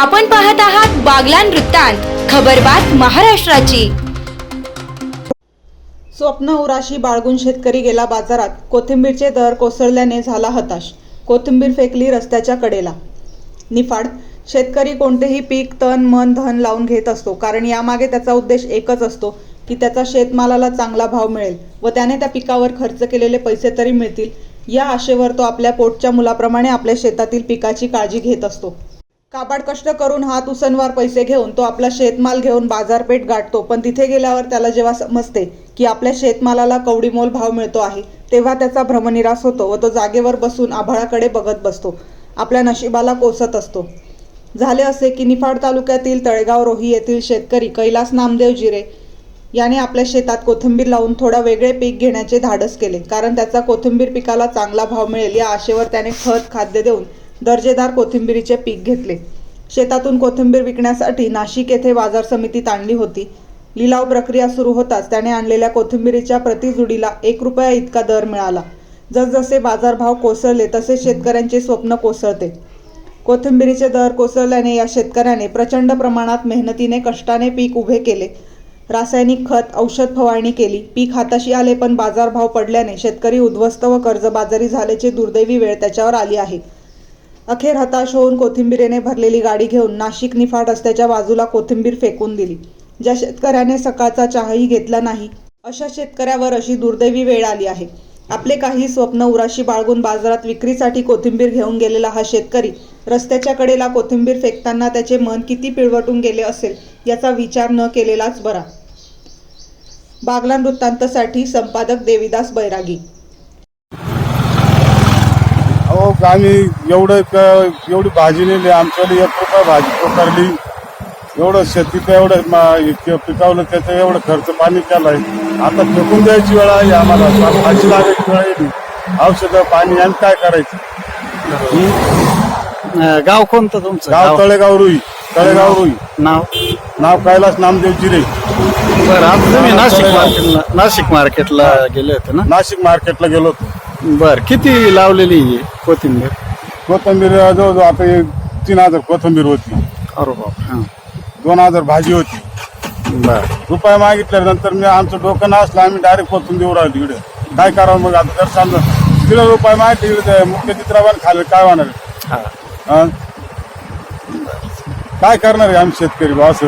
आपण पाहत आहात बागलान वृत्तांत खबरबात महाराष्ट्राची. स्वप्न उराशी बाळगून शेतकरी गेला बाजारात कोथिंबीरचे दर कोसळल्याने झाला हताश कोथिंबीर फेकली रस्त्याच्या कडेला. निफाड शेतकरी कोणतेही पीक तन मन धन लावून घेत असतो कारण यामागे त्याचा उद्देश एकच असतो की त्याचा शेतमालाला चांगला भाव मिळेल व त्याने त्या पिकावर खर्च केलेले पैसे तरी मिळतील. या आशेवर तो आपल्या पोटच्या मुलाप्रमाणे आपल्या शेतातील पिकाची काळजी घेत असतो. काबाड कष्ट करून हात उसनवार पैसे घेऊन तो आपला शेतमाल घेऊन बाजारपेठ गाठतो. पण तिथे गेल्यावर त्याला जेव्हा समजते की आपल्या शेतमालाला कवडीमोल भाव मिळतो आहे तेव्हा त्याचा भ्रमनिरास होतो व तो जागेवर बसून आभाळाकडे बघत बसतो. आपल्या नशिबाला कोसत असतो. झाले असे की निफाड तालुक्यातील तळेगाव रोही येथील शेतकरी कैलास नामदेव जिरे याने आपल्या शेतात कोथिंबीर लावून थोडा वेगळे पीक घेण्याचे धाडस केले. कारण त्याचा कोथिंबीर पिकाला चांगला भाव मिळेल या आशेवर त्याने खत खाद्य देऊन दर्जेदार कोथिंबीरीचे पीक घेतले. शेतातून कोथिंबीर विकण्यासाठी नाशिक येथे बाजार समितीत आणली होती. लिलाव प्रक्रिया सुरू होताच त्याने आणलेल्या कोथिंबीरीच्या प्रतिजुडीला एक रुपया इतका दर मिळाला. जसजसे बाजारभाव कोसळले तसे शेतकऱ्यांचे स्वप्न कोसळते. कोथिंबीरीचे दर कोसळल्याने या शेतकऱ्याने प्रचंड प्रमाणात मेहनतीने कष्टाने पीक उभे केले. रासायनिक खत औषध फवारणी केली. पीक हाताशी आले पण बाजारभाव पडल्याने शेतकरी उद्ध्वस्त व कर्जबाजारी झाल्याची दुर्दैवी वेळ त्याच्यावर आली आहे. अखेर हताश होऊन कोथिंबीरीने भरलेली गाडी घेऊन नाशिक निफाड रस्त्याच्या बाजूला कोथिंबीर फेकून दिली. ज्या शेतकऱ्याने सकाळचा चहाही घेतला नाही अशा शेतकऱ्यावर अशी दुर्दैवी वेळ आली आहे. आपले काही स्वप्न उराशी बाळगून बाजारात विक्रीसाठी कोथिंबीर घेऊन गेलेला हा शेतकरी रस्त्याच्या कडेला कोथिंबीर फेकताना त्याचे मन किती पिळवटून गेले असेल याचा विचार न केलेलाच बरा. बागला वृत्तांतसाठी संपादक देविदास बैरागी अहो आम्ही एवढं क- एवढी भाजी नेली आमच्याकडे एक रुपया भाजी पकडली एवढं शेतीचं एवढं मा- इतकं पिकावलं त्याचं एवढं खर्च पाणी केलाय. आता फेकून द्यायची वेळ आहे आम्हाला आता भाजी लागायची वेळ येईल औषधं पाणी आणि काय करायचं? अं, गाव कोणतं तुमचं? गाव? तळेगाव रुई. तळेगाव रुई. नाव? नाव कैलास नामदेव जिरे. बरं आता तुम्ही नाशिक मार्केटला नाशिक मार्केटला गेले होते ना? नाशिक मार्केटला गेलो होतो. बर किती लावलेली आहे कोथिंबीर? कोथंबीर जवळजवळ आता हे तीन हजार कोथंबीर होती. अरे बाप. हा. दोन हजार भाजी होती. बर. रुपये मागितल्यानंतर मी आमचं डोकं नसलं आम्ही डायरेक्ट पोचून देऊ राहिलो इकडे. काय करावं मग आता? जर समजा तिला रुपये मागितले इकडे मुख्य चित्रावर खाल्ले काय होणार? हा. हं? काय करणार आहे आम्ही शेतकरी भाऊ असं?